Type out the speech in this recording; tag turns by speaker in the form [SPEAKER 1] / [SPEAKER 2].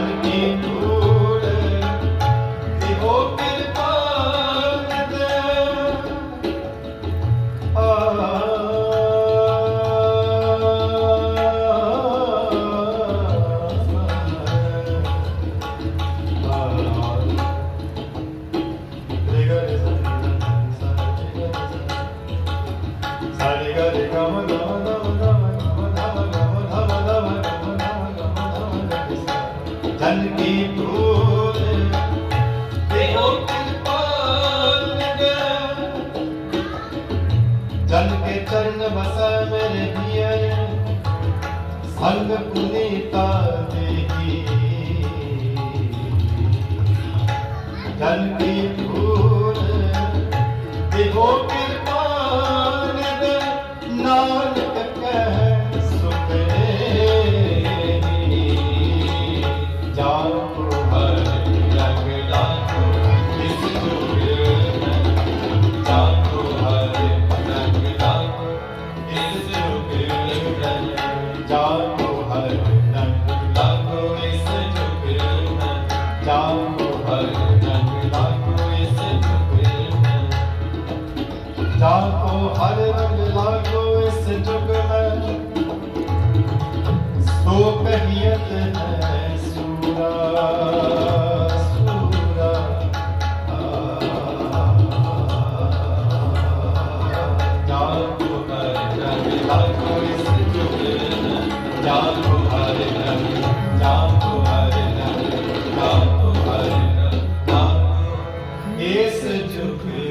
[SPEAKER 1] one ਗਮ ਜਨ ਕੀ ਧੂਲ ਦੇਹੋ ਕਿਰਪਾਲ ਜਨ ਕੇ ਚਰਨ ਬਸੈ ਮੇਰੇ ਹੀਏ ਸੰਗ ਪੁਨੀਤਾ ਦੇਹੀ। ਜਨ ਕੀ ਧੂਲ ਦੇਹੋ ਕਿਰਪਾਲ डाको हर रंग लागो इस जग में सो कहियत है सूरा सूरा डाको हर रंग लागो इस जग में डाको हर रंग डाको हर रंग डाको हर रंग इस जग में